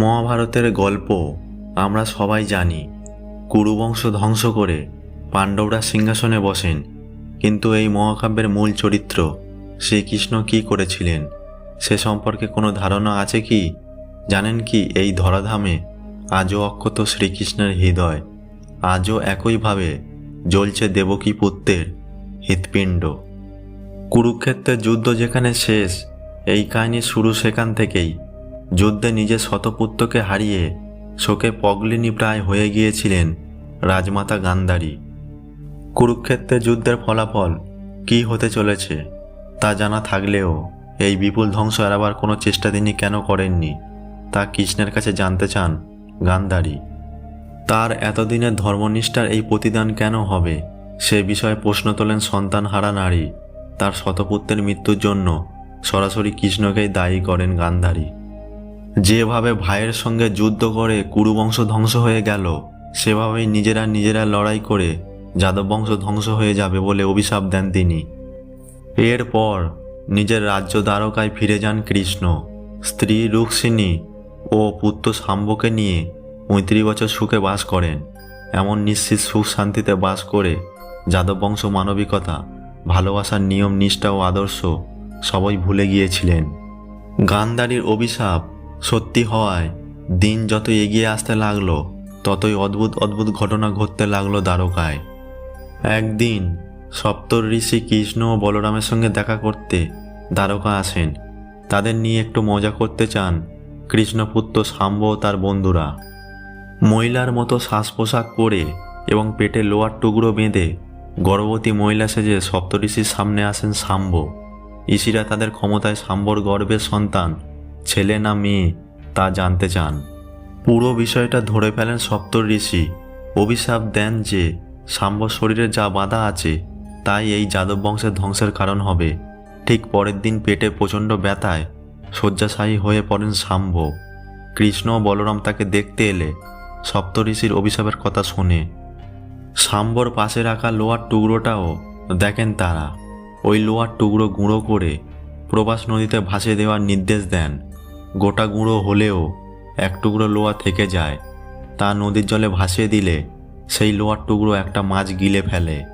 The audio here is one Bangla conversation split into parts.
মহাভারতের গল্প আমরা সবাই জানি। কুরুবংশ ধ্বংস করে পাণ্ডবরা সিংহাসনে বসেন, কিন্তু এই মহাকাব্যের মূল চরিত্র শ্রীকৃষ্ণ কি করেছিলেন, সে সম্পর্কে কোনো ধারণা আছে কি? জানেন কি এই ধরাধামে আজও অক্ষত শ্রীকৃষ্ণের হৃদয়, আজও একইভাবে জ্বলছে দেবকী পুত্রের হৃৎপিণ্ড। কুরুক্ষেত্রের যুদ্ধ যেখানে শেষ, এই কাহিনী শুরু সেখান থেকেই। যুদ্ধে নিজের শতপুত্রকে হারিয়ে শোকে পগলিনী প্রায় হয়ে গিয়েছিলেন রাজমাতা গান্ধারী। কুরুক্ষেত্রের যুদ্ধের ফলাফল কি হতে চলেছে তা জানা থাকলেও এই বিপুল ধ্বংস এড়াবার কোনো চেষ্টা তিনি কেন করেননি তা কৃষ্ণের কাছে জানতে চান গান্ধারী। তার এতদিনের ধর্মনিষ্ঠার এই প্রতিদান কেন হবে সে বিষয়ে প্রশ্ন তোলেন সন্তান হারা নারী। তার শতপুত্রের মৃত্যুর জন্য সরাসরি কৃষ্ণকেই দায়ী করেন গান্ধারী। যেভাবে ভাইয়ের সঙ্গে যুদ্ধ করে কুরুবংশ ধ্বংস হয়ে গেল, সেভাবেই নিজেরা নিজেরা লড়াই করে যাদব বংশ ধ্বংস হয়ে যাবে বলে অভিশাপ দেন তিনি। এরপর নিজের রাজ্য দ্বারকায় ফিরে যান কৃষ্ণ। স্ত্রী রুক্মিণী ও পুত্র শাম্বকে নিয়ে পঁয়ত্রিশ বছর সুখে বাস করেন। এমন নিশ্চিত সুখ শান্তিতে বাস করে যাদব বংশ মানবিকতা, ভালোবাসার নিয়ম, নিষ্ঠা ও আদর্শ সবাই ভুলে গিয়েছিলেন। গান্ধারীর অভিশাপ সত্যি হওয়ায় দিন যত এগিয়ে আসতে লাগল, ততই অদ্ভুত অদ্ভুত ঘটনা ঘটতে লাগল দ্বারকায়। একদিন সপ্তর ঋষি কৃষ্ণ ও বলরামের সঙ্গে দেখা করতে দ্বারকা আসেন। তাদের নিয়ে একটু মজা করতে চান কৃষ্ণপুত্র সাম্ব তার বন্ধুরা। মহিলার মতো শ্বাস পোশাক পরে এবং পেটে লোয়ার টুকরো বেঁধে গর্ভবতী মহিলা সেজে সপ্তঋষির সামনে আসেন সাম্ব ঋষিরা তাদের ক্ষমতায় সাম্বর গর্ভের সন্তান ছেলে না মেয়ে, তা জানতে চান। পুরো বিষয়টা ধরে ফেলেন সপ্ত ঋষি। অভিশাপ দেন যে, সাম্বর শরীরে যা বাধা আছে, তাই এই যাদব বংশের ধ্বংসের কারণ হবে। ঠিক পরের দিন পেটে প্রচণ্ড ব্যথায় শয্যাশায়ী হয়ে পড়েন সাম্ব। কৃষ্ণ ও বলরাম তাকে দেখতে এলে সপ্তঋষির অভিশাপের কথা শুনে। সাম্বর পাশে রাখা লোহার টুকরোটাও দেখেন তারা। ওই লোহার টুকরো গুঁড়ো করে প্রবাস নদীতে ভাসিয়ে দেওয়ার নির্দেশ দেন। গোটা গুঁড়ো হলেও এক টুকরো লোহা থেকে যায়। তা নদীর জলে ভাসিয়ে দিলে সেই লোহার টুকরো একটা মাছ গিলে ফেলে।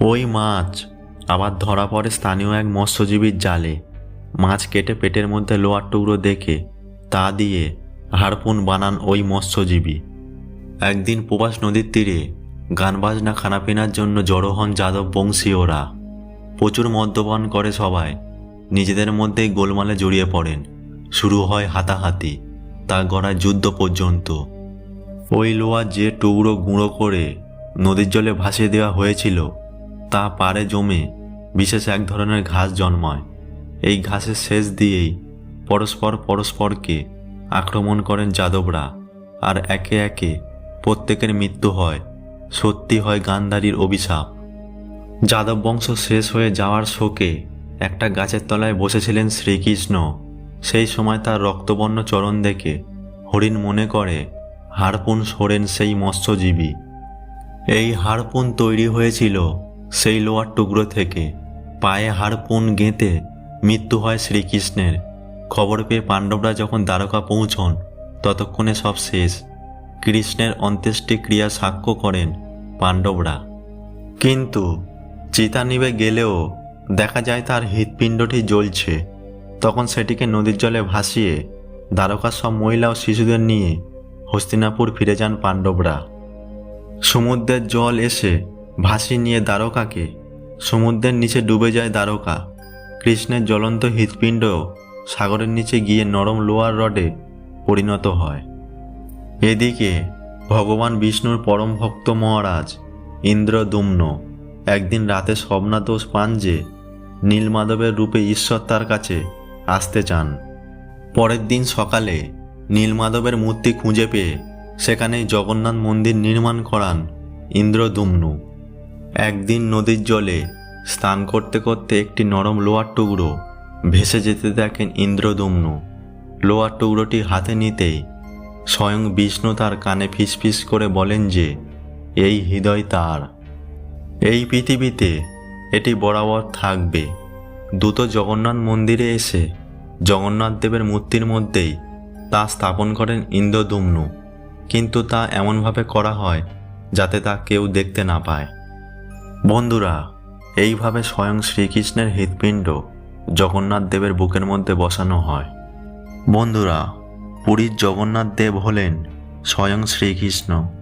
ওই মাছ আবার ধরা পড়ে স্থানীয় এক মৎস্যজীবীর জালে। মাছ কেটে পেটের মধ্যে লোহার টুকরো দেখে তা দিয়ে হাড়পুন বানান ওই মৎস্যজীবী। একদিন প্রবাস নদীর তীরে গান বাজনা খানাপিনার জন্য জড়ো হন যাদব বংশীয়রা প্রচুর মদ্যপান করে সবাই। নিজেদের মধ্যেই গোলমালে জড়িয়ে পড়েন। শুরু হয় হাতাহাতি, তা গড়ায় যুদ্ধ পর্যন্ত। ওই লোয়া যে টুকরো গুঁড়ো করে নদীর জলে ভাসিয়ে দেওয়া হয়েছিল, তা পারে জমে বিশেষ এক ধরনের ঘাস জন্মায়। এই ঘাসের শেষ দিয়েই পরস্পর পরস্পরকে আক্রমণ করেন যাদবরা, আর একে একে প্রত্যেকের মৃত্যু হয়, সত্যি হয় গান্ধারীর অভিশাপ। যাদব বংশ শেষ হয়ে যাওয়ার শোকে একটা গাছের তলায় বসেছিলেন শ্রীকৃষ্ণ। সেই সময় তার রক্তবর্ণ চরণ দেখে হরিণ মনে করে, হাড়পুন সরেন সেই মৎস্যজীবী। এই হাড়পুন তৈরি হয়েছিল সেই লোয়ার টুকরো থেকে। পায়ে হাড়পুন গেঁথে মৃত্যু হয় শ্রীকৃষ্ণের। খবর পেয়ে পাণ্ডবরা যখন দ্বারকা পৌঁছন, ততক্ষণে সব শেষ। কৃষ্ণের অন্ত্যেষ্টি ক্রিয়া সাক্ষ্য করেন পাণ্ডবরা। কিন্তু চিতা নিবে গেলেও দেখা যায় তার হৃৎপিণ্ডটি জ্বলছে। তখন সেটিকে নদীর জলে ভাসিয়ে দ্বারকার সব মহিলা ও শিশুদের নিয়ে হস্তিনাপুর ফিরে যান পাণ্ডবরা। সমুদ্রের জল এসে ভাসিয়ে নিয়ে দ্বারকাকে সমুদ্রের নিচে ডুবে যায় দ্বারকা। কৃষ্ণের জ্বলন্ত হৃৎপিণ্ড সাগরের নিচে গিয়ে নরম লোয়ার রডে পরিণত হয়। এদিকে ভগবান বিষ্ণুর পরম ভক্ত মহারাজ ইন্দ্রদুম্ন একদিন রাতে স্বপ্নাদোষ পান যে নীলমাধবের রূপে ঈশ্বর তার কাছে আসতে চান। পরের দিন সকালে নীলমাধবের মূর্তি খুঁজে পেয়ে সেখানেই জগন্নাথ মন্দির নির্মাণ করান ইন্দ্রদুম্নু। একদিন নদীর জলে স্নান করতে করতে একটি নরম লোহার টুকরো ভেসে যেতে দেখেন ইন্দ্রদুম্নু। লোহার টুকরোটি হাতে নিতেই স্বয়ং বিষ্ণু তার কানে ফিসফিস করে বলেন যে, এই হৃদয় তার। এই পৃথিবীতে এটি বরাবর থাকবে। দ্রুত জগন্নাথ মন্দিরে এসে জগন্নাথ দেবের মূর্তির মধ্যেই তা স্থাপন করেন ইন্দ্রদুম্নু। কিন্তু তা এমনভাবে করা হয় যাতে তা কেউ দেখতে না পায়। বন্ধুরা, এইভাবে স্বয়ং শ্রীকৃষ্ণের হৃৎপিণ্ড জগন্নাথ দেবের বুকের মধ্যে বসানো হয়। বন্ধুরা, পুরীর জগন্নাথ দেব হলেন স্বয়ং শ্রীকৃষ্ণ।